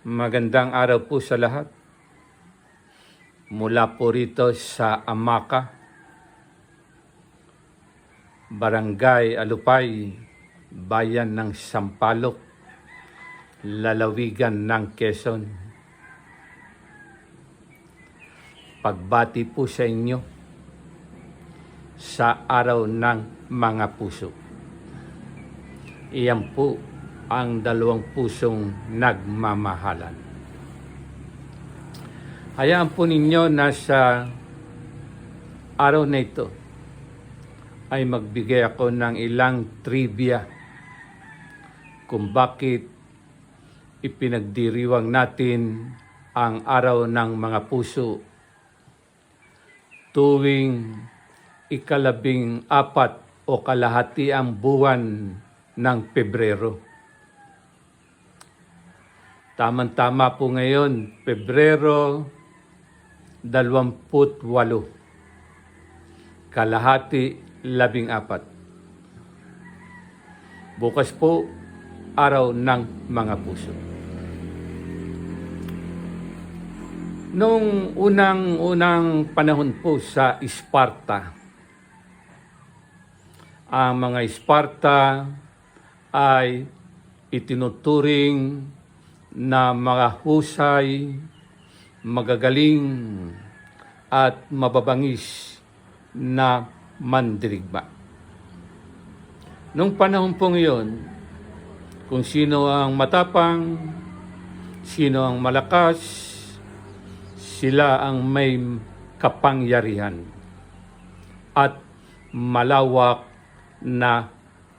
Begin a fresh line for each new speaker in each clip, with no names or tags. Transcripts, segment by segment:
Magandang araw po sa lahat. Mula po rito sa Amaka, Barangay Alupay, Bayan ng Sampaloc, Lalawigan ng Quezon. Pagbati po sa inyo sa araw ng mga puso. Iyan po ang dalawang pusong nagmamahalan. Hayaan po ninyo na sa araw na ito ay magbigay ako ng ilang trivia kung bakit ipinagdiriwang natin ang araw ng mga puso tuwing ikalabing apat o kalahati ang buwan ng Pebrero. Tamang-tama po ngayon, Pebrero 28, kalahati 14. Bukas po, araw ng mga puso. Noong unang-unang panahon po sa Sparta, ang mga Sparta ay itinuturing na mga husay, magagaling at mababangis na mandirigma. Nung panahon po ngayon, kung sino ang matapang, sino ang malakas, sila ang may kapangyarihan at malawak na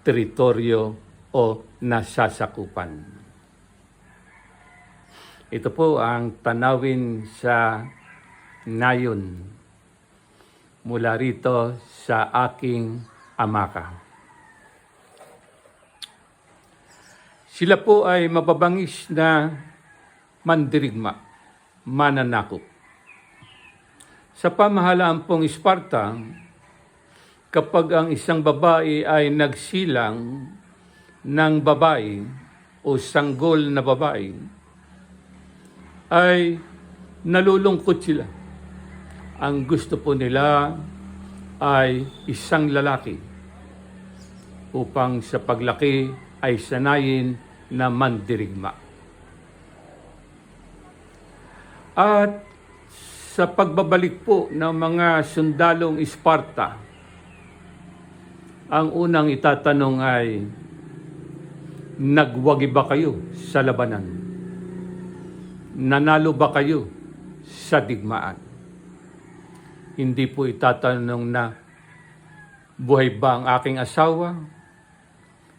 teritoryo o nasasakupan. Ito po ang tanawin sa ngayon mula rito sa aking amaka. Sila po ay mababangis na mandirigma, mananakop. Sa pamahalaan pong Sparta, kapag ang isang babae ay nagsilang ng babae o sanggol na babae, ay nalulungkot sila. Ang gusto po nila ay isang lalaki upang sa paglaki ay sanayin na mandirigma. At sa pagbabalik po ng mga sundalong Sparta, ang unang itatanong ay, nagwagi ba kayo sa labanan? Nanalo ba kayo sa digmaan? Hindi po itatanong na, buhay ba ang aking asawa?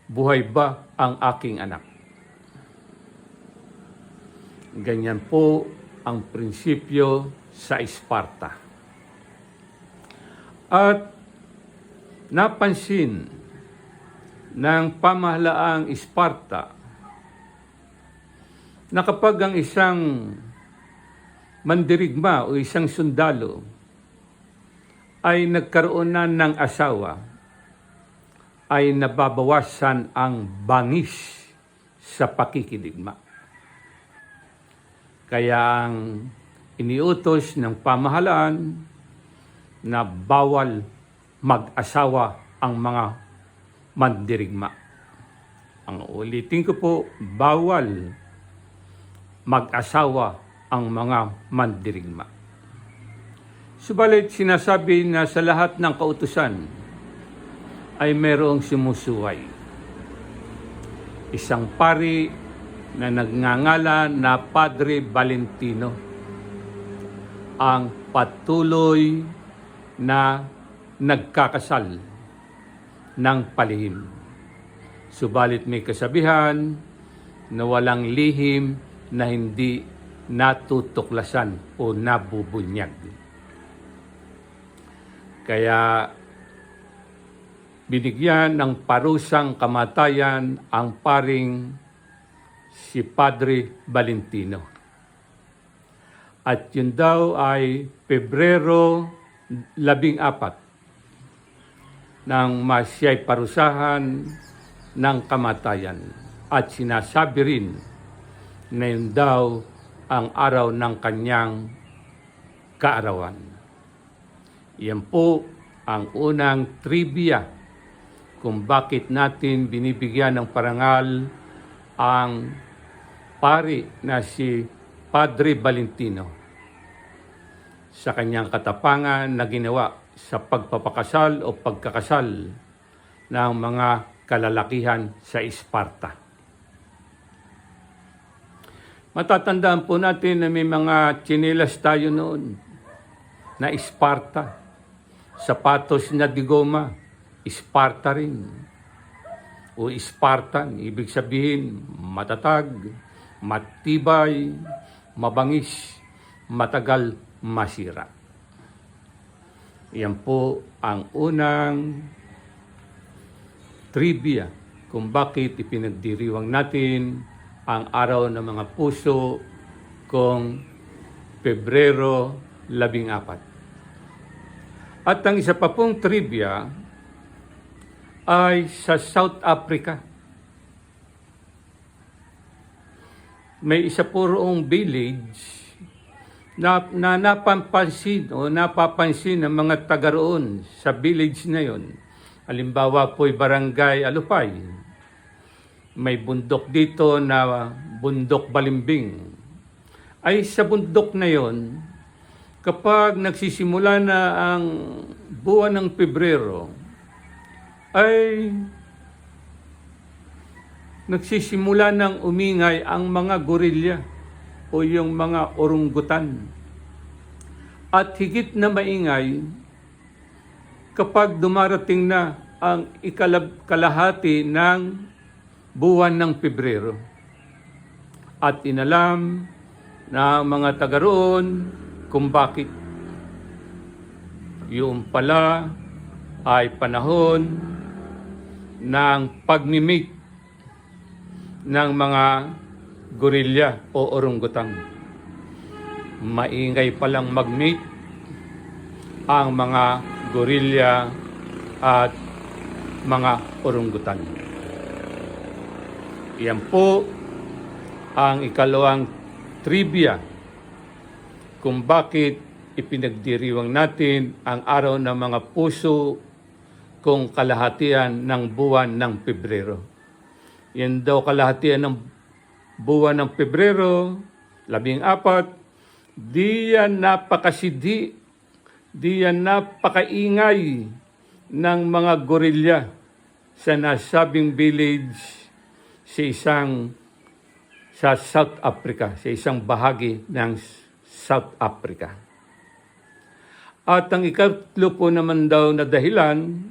Buhay ba ang aking anak? Ganyan po ang prinsipyo sa Sparta. At napansin ng pamahalaang Sparta na kapag ang isang mandirigma o isang sundalo ay nagkaroon na ng asawa, ay nababawasan ang bangis sa pakikidigma. Kaya ang iniutos ng pamahalaan na bawal mag-asawa ang mga mandirigma. Ang ulitin ko po, bawal mag-asawa ang mga mandirigma. Subalit sinasabi na sa lahat ng kautusan ay merong sumusuway. Isang pari na nagngangalan na Padre Valentino ang patuloy na nagkakasal ng palihim. Subalit may kasabihan na walang lihim na hindi natutuklasan o nabubunyag. Kaya binigyan ng parusang kamatayan ang paring si Padre Valentino. At yun daw ay Pebrero labing apat nang masya'y parusahan ng kamatayan. At sinasabi rin na yun daw ang araw ng kanyang kaarawan. Yan po ang unang trivia kung bakit natin binibigyan ng parangal ang pari na si Padre Valentino sa kanyang katapangan na ginawa sa pagpapakasal o pagkakasal ng mga kalalakihan sa Esparta. Matatandaan po natin na may mga tsinelas tayo noon na Esparta. Sapatos na digoma, Esparta rin. O Spartan, ibig sabihin matatag, matibay, mabangis, matagal masira. Yan po ang unang trivia kung bakit ipinagdiriwang natin ang araw ng mga puso kung Pebrero 14. At ang isa pa pong trivia ay sa South Africa. May isa po village na, na napapansin o napapansin ng mga taga roon sa village na yon. Halimbawa po'y barangay Alupay. May bundok dito na bundok Balimbing. Ay sa bundok na yon, kapag nagsisimula na ang buwan ng Pebrero, ay nagsisimula ng umingay ang mga gorilya o yung mga orunggutan. At higit na maingay kapag dumarating na ang ikalab kalahati ng buwan ng Pebrero. At inalam na mga taga roon kung bakit yung pala ay panahon ng pagmimik ng mga gorilya o orunggutan. Maingay palang mag-mate ang mga gorilya at mga orunggutan. Yan po ang ikalawang trivia kung bakit ipinagdiriwang natin ang araw ng mga puso kung kalahatian ng buwan ng Pebrero. Yan daw kalahatian ng buwan ng Pebrero, labing apat, di yan napakasidi, di yan napakaingay ng mga gorilya sa nasabing village sa isang sa South Africa, sa isang bahagi ng South Africa. At ang ikatlo po naman daw na dahilan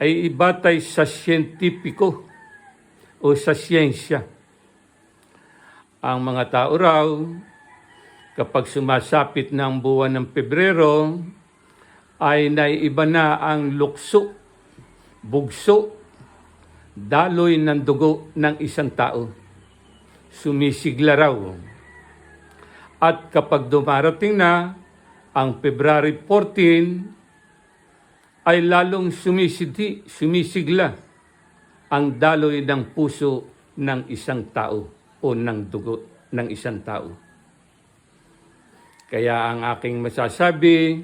ay ibatay sa siyentipiko o sa siyensya. Ang mga tao raw, kapag sumasapit ng buwan ng Pebrero, ay naiiba na ang lukso, bugso, daloy ng dugo ng isang tao. Sumisigla raw. At kapag dumarating na ang February 14, ay lalong sumisidi, sumisigla ang daloy ng puso ng isang tao o ng dugo ng isang tao. Kaya ang aking masasabi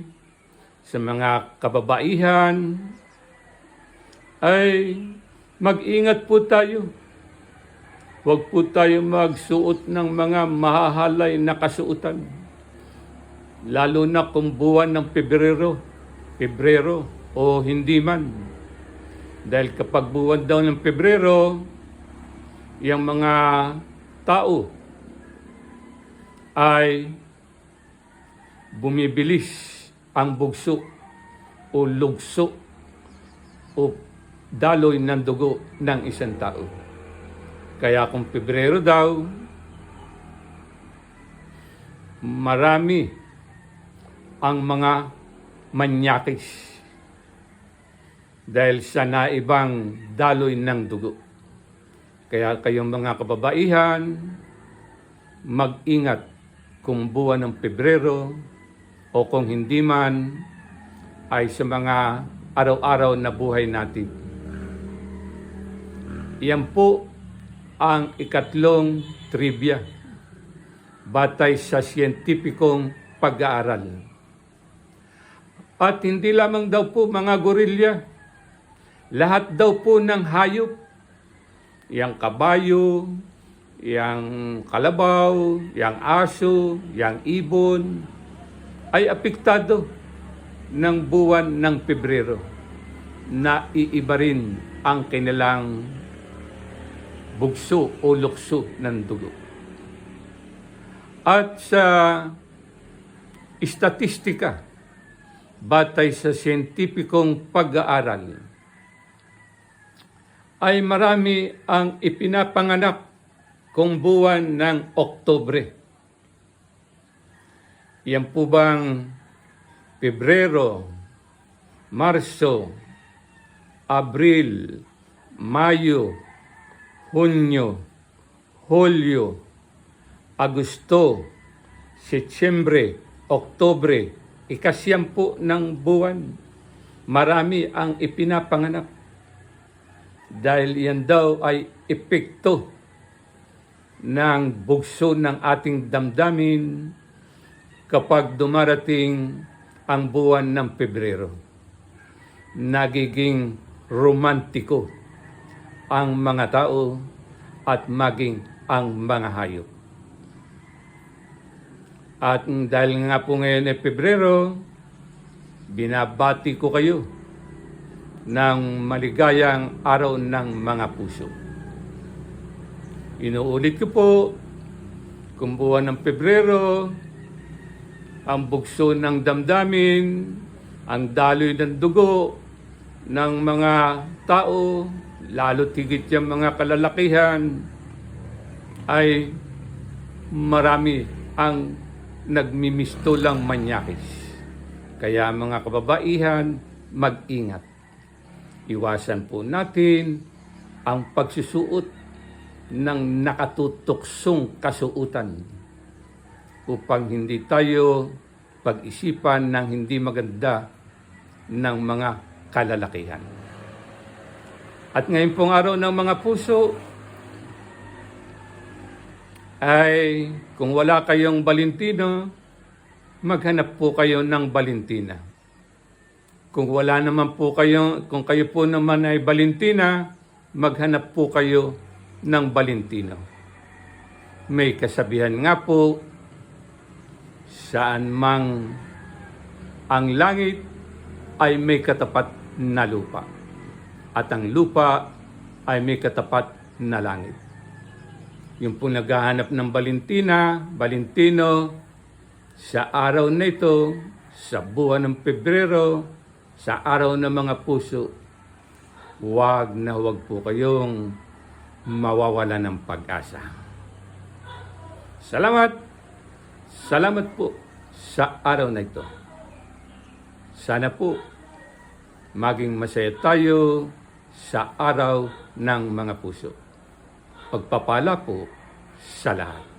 sa mga kababaihan ay mag-ingat po tayo. Huwag po tayo magsuot ng mga mahahalay na kasuotan. Lalo na kung buwan ng Pebrero, Pebrero o hindi man. Dahil kapag buwan daw ng Pebrero, yung mga tao ay bumibilis ang bugso o lugso o daloy ng dugo ng isang tao. Kaya kung Pebrero daw, marami ang mga manyakis dahil sa naibang daloy ng dugo. Kaya kayong mga kababaihan, mag-ingat kung buwan ng Pebrero o kung hindi man ay sa mga araw-araw na buhay natin. Yan po ang ikatlong trivia batay sa siyentipikong pag-aaral. At hindi lamang daw po mga gorilya, lahat daw po ng hayop, yang kabayo, yang kalabaw, yang aso, yang ibon, ay apektado ng buwan ng Pebrero na iiba rin ang kanilang bugso o lukso ng dugo. At sa istatistika, batay sa siyentipikong pag-aaral, ay marami ang ipinapanganak kung buwan ng Oktobre. Yan po bang Pebrero, Marso, Abril, Mayo, Hunyo, Hulyo, Agosto, Setyembre, Oktobre, ikasyampu ng buwan. Marami ang ipinapanganak. Dahil yan daw ay epekto ng bugso ng ating damdamin kapag dumarating ang buwan ng Pebrero. Nagiging romantiko ang mga tao at maging ang mga hayop. At dahil nga po ngayon ay Pebrero, binabati ko kayo ng maligayang araw ng mga puso. Inuulit ko po, kung buwan ng Pebrero, ang bugso ng damdamin, ang daloy ng dugo ng mga tao, lalo tigit yung mga kalalakihan, ay marami ang nagmimisto lang manyakis. Kaya mga kababaihan, mag-ingat. Iwasan po natin ang pagsusuot ng nakatutuksong kasuutan upang hindi tayo pag-isipan ng hindi maganda ng mga kalalakihan. At ngayon pong araw ng mga puso, ay kung wala kayong Valentino, maghanap po kayo ng Valentina. Kung wala naman po kayo, kung kayo po naman ay Valentina, maghanap po kayo ng Valentino. May kasabihan nga po, saan mang ang langit ay may katapat na lupa. At ang lupa ay may katapat na langit. Yung po naghahanap ng Valentina, Valentino, sa araw na ito, sa buwan ng Pebrero, sa araw ng mga puso, huwag na huwag po kayong mawawala ng pag-asa. Salamat! Salamat po sa araw na ito. Sana po maging masaya tayo sa araw ng mga puso. Pagpapala po sa lahat.